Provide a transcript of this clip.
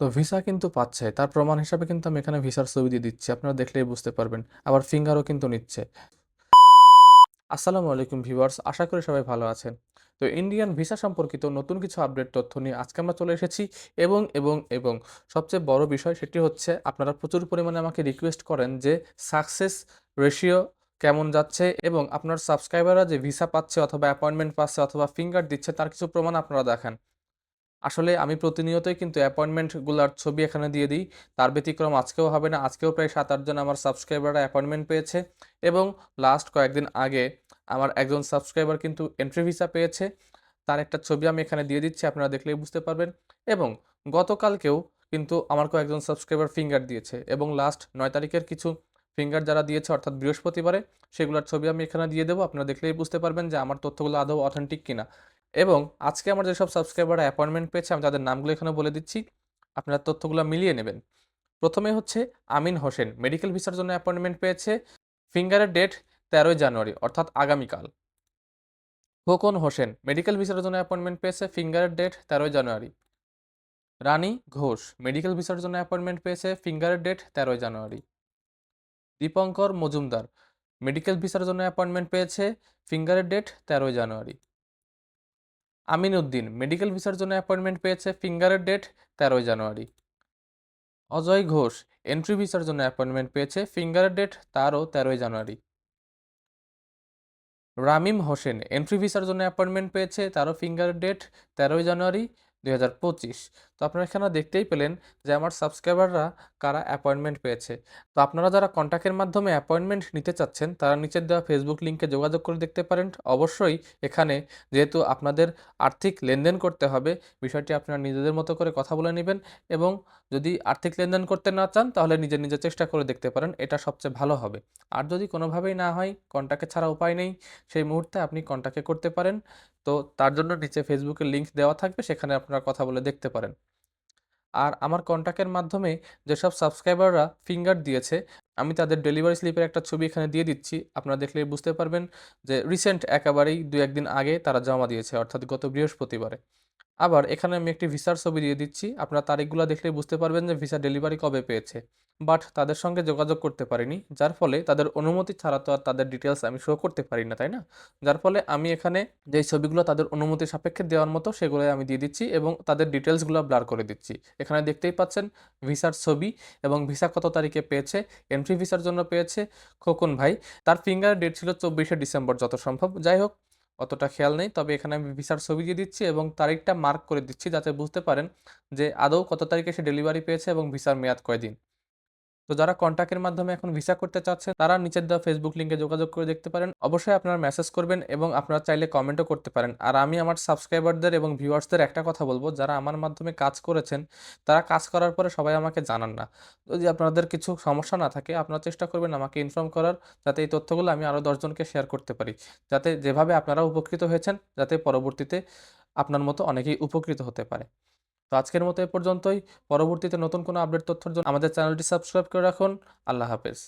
তো ভিসা কিন্তু পাচ্ছে। তার প্রমাণ হিসাবে কিন্তু আমি এখানে ভিসার ছবি দিয়ে দিচ্ছি। আপনারা দেখলেই বুঝতে পারবেন। আবার ফিঙ্গারও কিন্তু নিচ্ছে। আসসালামু আলাইকুম ভিউয়ার্স আশা করি সবাই ভালো আছেন। তো ইন্ডিয়ান ভিসা সম্পর্কিত নতুন কিছু আপডেট তথ্য নিয়ে আজকে আমরা চলে এসেছি এবং এবং এবং। সবচেয়ে বড় বিষয় সেটি হচ্ছে, আপনারা প্রচুর পরিমাণে আমাকে রিকোয়েস্ট করেন যে সাকসেস রেশিও কেমন যাচ্ছে এবং আপনার সাবস্ক্রাইবাররা যে ভিসা পাচ্ছে অথবা অ্যাপয়েন্টমেন্ট পাচ্ছে অথবা ফিঙ্গার দিচ্ছে, তার কিছু প্রমাণ আপনারা দেখান। আসলে আমি প্রতিনিয়তই কিন্তু অ্যাপয়েন্টমেন্টগুলোর ছবি এখানে দিয়ে দিই। তার ব্যতিক্রম আজকেও হবে না, আজকেও প্রায় সাত আটজন আমার সাবস্ক্রাইবাররা অ্যাপয়েন্টমেন্ট পেয়েছে এবং লাস্ট কয়েকদিন আগে আমার একজন সাবস্ক্রাইবার কিন্তু এন্ট্রি ভিসা পেয়েছে। তার একটা ছবি আমি এখানে দিয়ে দিচ্ছি, আপনারা দেখলেই বুঝতে পারবেন। এবং গতকালকেও কিন্তু আমার কয়েকজন সাবস্ক্রাইবার ফিঙ্গার দিয়েছে এবং লাস্ট নয় তারিখের কিছু ফিঙ্গার যারা দিয়েছে, অর্থাৎ বৃহস্পতিবারে, সেগুলোর ছবি আমি এখানে দিয়ে দেবো। আপনারা দেখলেই বুঝতে পারবেন যে আমার তথ্যগুলো আদৌ অথেন্টিক কিনা। এবং আজকে আমার যেসব সাবস্ক্রাইবার অ্যাপয়েন্টমেন্ট পেয়েছে, আমি তাদের নামগুলো এখানে বলে দিচ্ছি। আপনারা তথ্যগুলো মিলিয়ে নেবেন। প্রথমে হচ্ছে আমিন হোসেন মেডিকেল ভিসার জন্য অ্যাপয়েন্টমেন্ট পেয়েছে ফিঙ্গারের ডেট তেরোই জানুয়ারি, অর্থাৎ আগামীকাল। খোকন হোসেন মেডিকেল ভিসার জন্য অ্যাপয়েন্টমেন্ট পেয়েছে ফিঙ্গারের ডেট তেরোই জানুয়ারি। রানী ঘোষ মেডিকেল ভিসার জন্য অ্যাপয়েন্টমেন্ট পেয়েছে ফিঙ্গারের ডেট তেরোই জানুয়ারি। দীপঙ্কর মজুমদার মেডিকেল ভিসার জন্য অ্যাপয়েন্টমেন্ট পেয়েছে ফিঙ্গারের ডেট তেরোই জানুয়ারি। আমিন উদ্দিন মেডিকেল ভিসার জন্য অ্যাপয়েন্টমেন্ট পেয়েছে ফিঙ্গারের ডেট তেরোই জানুয়ারি। অজয় ঘোষ এন্ট্রি ভিসার জন্য অ্যাপয়েন্টমেন্ট পেয়েছে ফিঙ্গারের ডেট তারও তেরোই জানুয়ারি। রামিম হোসেন এন্ট্রি ভিসার জন্য অ্যাপয়েন্টমেন্ট পেয়েছে তারও ফিঙ্গারের ডেট তেরোই জানুয়ারি। দুই হাজার পঁচিশ। তো আপনারা এখানে দেখতেই পেলেন যে আমার সাবস্ক্রাইবাররা কারা অ্যাপয়েন্টমেন্ট পেয়েছে। তো আপনারা যারা কন্ট্যাক্টের মাধ্যমে অ্যাপয়েন্টমেন্ট নিতে চাচ্ছেন, তারা নিচের দেওয়া ফেসবুক লিঙ্কে যোগাযোগ করে দেখতে পারেন। অবশ্যই এখানে যেহেতু আপনাদের আর্থিক লেনদেন করতে হবে, বিষয়টি আপনারা নিজেদের মতো করে কথা বলে নেবেন এবং যদি আর্থিক লেনদেন করতে না চান, তাহলে নিজে নিজে চেষ্টা করে দেখতে পারেন, এটা সবচেয়ে ভালো হবে। আর যদি কোনোভাবেই না হয় কন্ট্যাক্টে ছাড়া উপায় নেই, সেই মুহূর্তে আপনি কন্ট্যাক্টে করতে পারেন। তো তার জন্য নিচে ফেসবুকের লিঙ্ক দেওয়া থাকবে, সেখানে আপনারা কথা বলে দেখতে পারেন। আর আমার কন্ট্যাক্টের মাধ্যমে যেসব সাবস্ক্রাইবাররা ফিঙ্গার দিয়েছে, আমি তাদের ডেলিভারি স্লিপের একটা ছবি এখানে দিয়ে দিচ্ছি। আপনারা দেখলে বুঝতে পারবেন যে রিসেন্ট একেবারেই দু একদিন আগে তারা জমা দিয়েছে, অর্থাৎ গত বৃহস্পতিবারে। আবার এখানে আমি একটি ভিসার ছবি দিয়ে দিচ্ছি। আপনারা তারিখগুলো দেখলে বুঝতে পারবেন যে ভিসা ডেলিভারি কবে পেয়েছে। বাট তাদের সঙ্গে যোগাযোগ করতে পারিনি, যার ফলে তাদের অনুমতি ছাড়া তো আর তাদের ডিটেলস আমি শো করতে পারি না, তাই না? যার ফলে আমি এখানে যেই ছবিগুলো তাদের অনুমতি সাপেক্ষে দেওয়ার মতো সেগুলোই আমি দিয়ে দিচ্ছি এবং তাদের ডিটেলসগুলো ব্লার করে দিচ্ছি। এখানে দেখতেই পাচ্ছেন ভিসার ছবি এবং ভিসা কত তারিখে পেয়েছে এন্ট্রি ভিসার জন্য পেয়েছে। খোকন ভাই, তার ফিঙ্গার ডেট ছিল চব্বিশে ডিসেম্বর যত সম্ভব। যাই হোক অতটা খেয়াল নেই। তবে এখানে আমি ভিসার ছবি দিয়ে দিচ্ছি এবং তারিখটা মার্ক করে দিচ্ছি যাতে বুঝতে পারেন যে আদৌ কত তারিখে সে ডেলিভারি পেয়েছে এবং ভিসার মেয়াদ কয়দিন। তো যারা কন্ট্যাক্টের মাধ্যমে এখন ভিসা করতে চাচ্ছেন, তারা নিচের দেওয়া ফেসবুক লিঙ্কে যোগাযোগ করে দেখতে পারেন। অবশ্যই আপনারা মেসেজ করবেন এবং আপনারা চাইলে কমেন্টও করতে পারেন। আর আমি আমার সাবস্ক্রাইবারদের এবং ভিউয়ার্সদের একটা কথা বলব, যারা আমার মাধ্যমে কাজ করেছেন, তারা কাজ করার পরে সবাই আমাকে জানান না। যদি আপনাদের কিছু সমস্যা না থাকে, আপনারা চেষ্টা করবেন আমাকে ইনফর্ম করার, যাতে এই তথ্যগুলো আমি আরও দশজনকে শেয়ার করতে পারি। যাতে যেভাবে আপনারা উপকৃত হয়েছেন, যাতে পরবর্তীতে আপনার মতো অনেকেই উপকৃত হতে পারে। তো আজকের মতো এ পর্যন্তই। পরবর্তীতে নতুন কোনো আপডেট তথ্যের জন্য আমাদের চ্যানেলটি সাবস্ক্রাইব করে রাখুন। আল্লাহ হাফেজ।